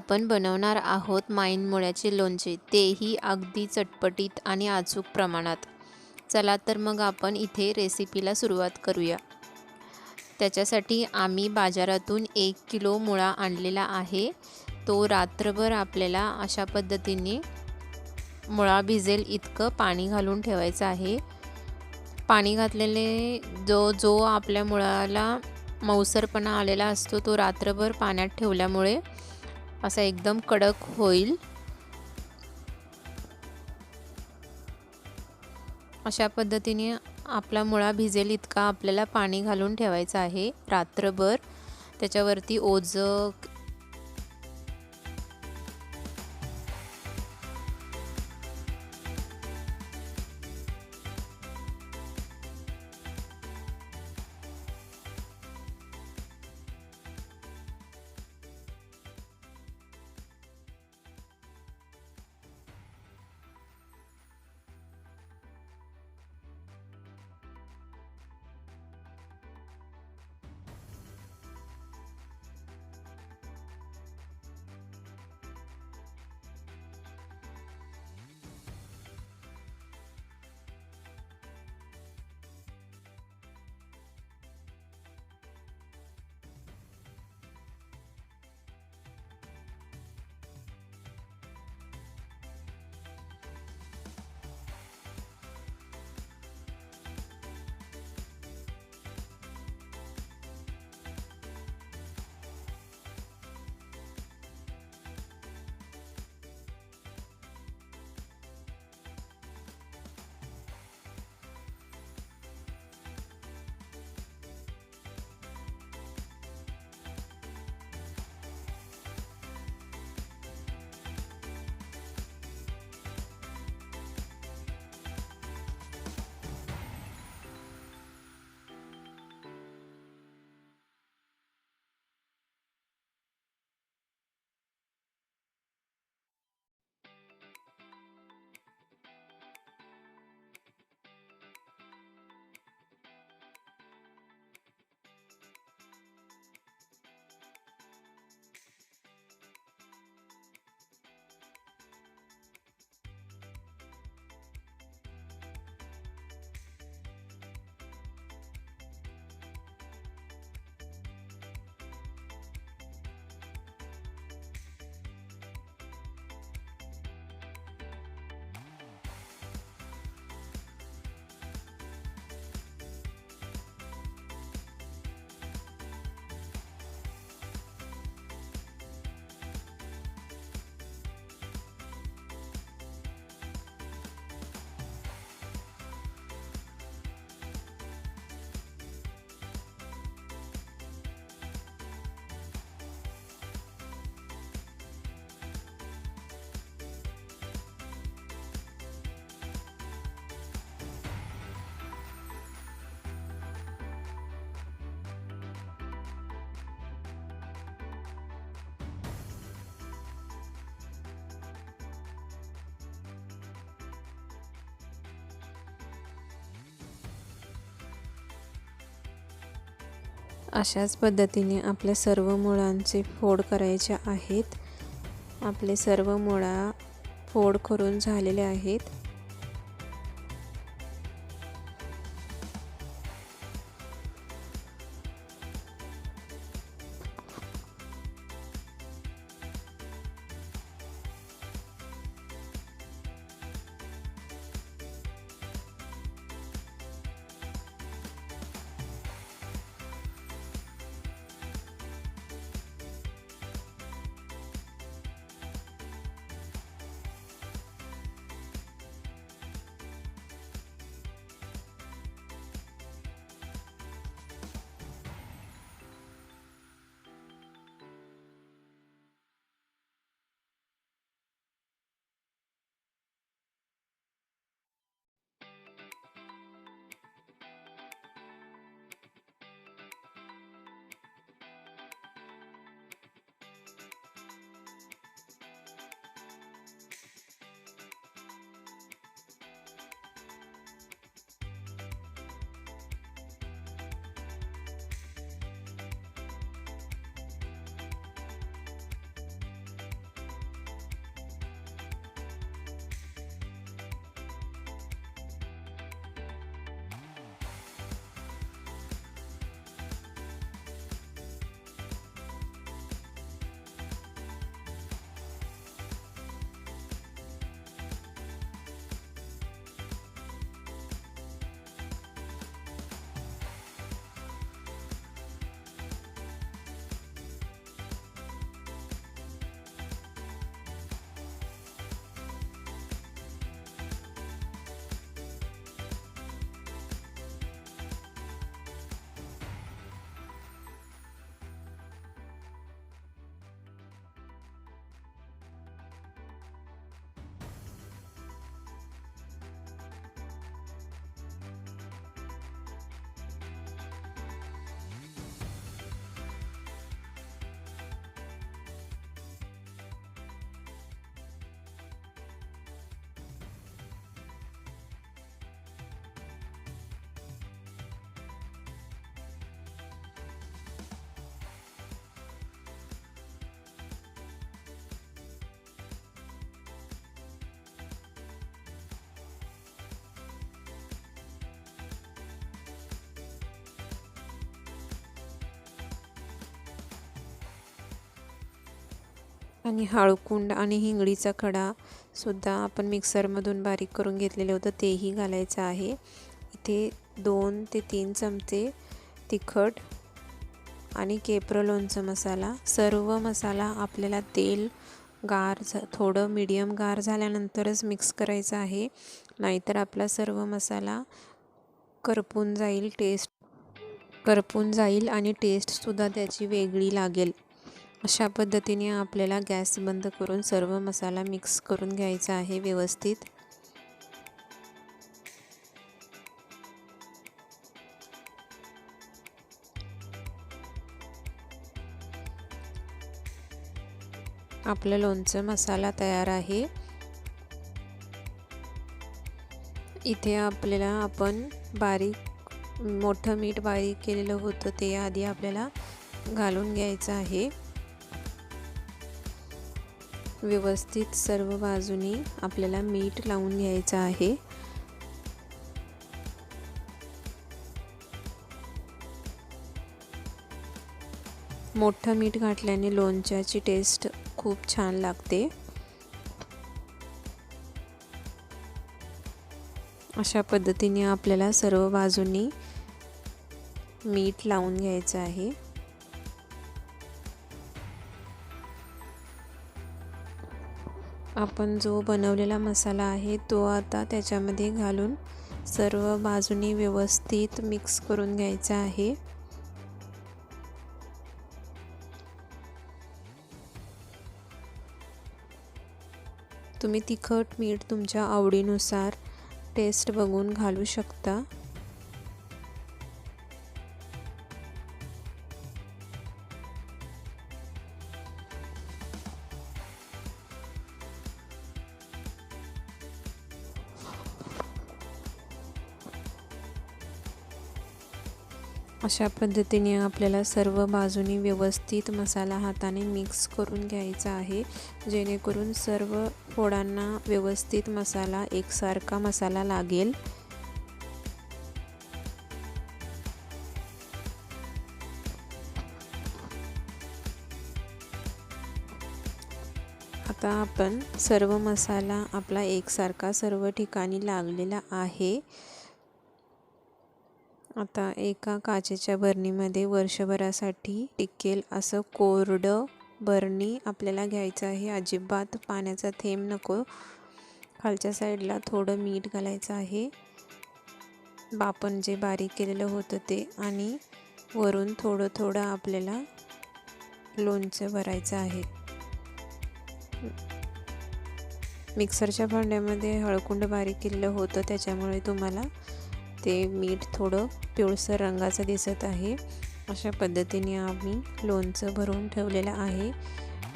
आपण बनवणार आहोत माईन मुळ्याचे लोणचे. तेही अगदी चटपटीत आणि अचूक प्रमाणात. चला तर मग आपण इथे रेसिपीला सुरुवात करूया. त्याच्यासाठी आम्ही बाजारातून एक किलो मुळा आणलेला आहे. तो रात्रभर आपल्याला अशा पद्धतीने मुळा भिजेल इतकं पाणी घालून ठेवायचं आहे. पाणी घातलेले जो जो आपल्या मुळाला मऊसरपणा आलेला असतो तो रात्रभर पाण्यात ठेवल्यामुळे असा एकदम कडक होईल. अशा पद्धतीने आपला मुळा भिजेल इतका आपल्याला पाणी घालून ठेवायचं आहे रात्रभर. त्याच्यावरती ओझं अशाच पद्धतीने आपल्या सर्व मुळांचे फोड करायचे आहेत. आपले सर्व मुळा फोड करून झालेले आहेत. आणि हळकुंड आणि हिंगडीचा खडासुद्धा आपण मिक्सरमधून बारीक करून घेतलेलं होतं तेही घालायचं आहे. इथे दोन ते तीन चमचे तिखट आणि केप्र लोणचं मसाला. सर्व मसाला आपल्याला तेल गार झा थोडं मीडियम गार झाल्यानंतरच मिक्स करायचं आहे. नाहीतर आपला सर्व मसाला करपून जाईल टेस्ट करपून जाईल आणि टेस्टसुद्धा त्याची वेगळी लागेल. अशा पद्धतीने आपल्याला गॅस बंद करून सर्व मसाला मिक्स करून घ्यायचा आहे व्यवस्थित. आपलं लोणचं मसाला तयार आहे. इथे आपल्याला आपण बारीक मोठं मीठ बारीक केलेलं होतं ते आधी आपल्याला घालून घ्यायचं आहे. व्यवस्थित सर्व बाजूनी आपल्याला मीठ लावून घ्यायचं आहे. मोठं मीठ घातल्याने लोणच्याची टेस्ट खूप छान लागते. अशा पद्धतीने आपल्याला सर्व बाजूंनी मीठ लावून घ्यायचं आहे. आपण जो बनवलेला मसाला आहे तो आता त्याच्यामध्ये घालून सर्व बाजूनी व्यवस्थित मिक्स करून घ्यायचा आहे. तुम्ही तिखट मीठ तुमच्या आवडीनुसार टेस्ट बघून घालू शकता. अशा पद्धतीने आपल्याला सर्व बाजूनी व्यवस्थित मसाला हाताने मिक्स करून घ्यायचा आहे. जेणेकरून सर्व फोडांना व्यवस्थित मसाला एकसारखा मसाला लागेल. आता आपण सर्व मसाला आपला एकसारखा सर्व ठिकाणी लागलेला आहे. आता एका काचेच्या बरणीमध्ये वर्षभरासाठी टिकेल असं कोरडं बरणी आपल्याला घ्यायचं आहे. अजिबात पाण्याचा थेंब नको. खालच्या साईडला थोडं मीठ घालायचं आहे. बापण जे बारीक केलेलं होतं ते आणि वरून थोडं थोडं आपल्याला लोणचं भरायचं आहे. मिक्सरच्या भांड्यामध्ये हळकुंड बारीक केलेलं होतं त्याच्यामुळे तुम्हाला ते मीठ थोडं पिवळसर रंगाचं दिसत आहे. अशा पद्धतीने आम्ही लोणचं भरून ठेवलेलं आहे.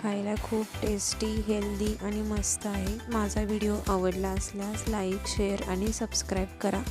खायला खूप टेस्टी हेल्दी आणि मस्त आहे. माझा व्हिडिओ आवडला असल्यास लाईक शेअर आणि सबस्क्राईब करा.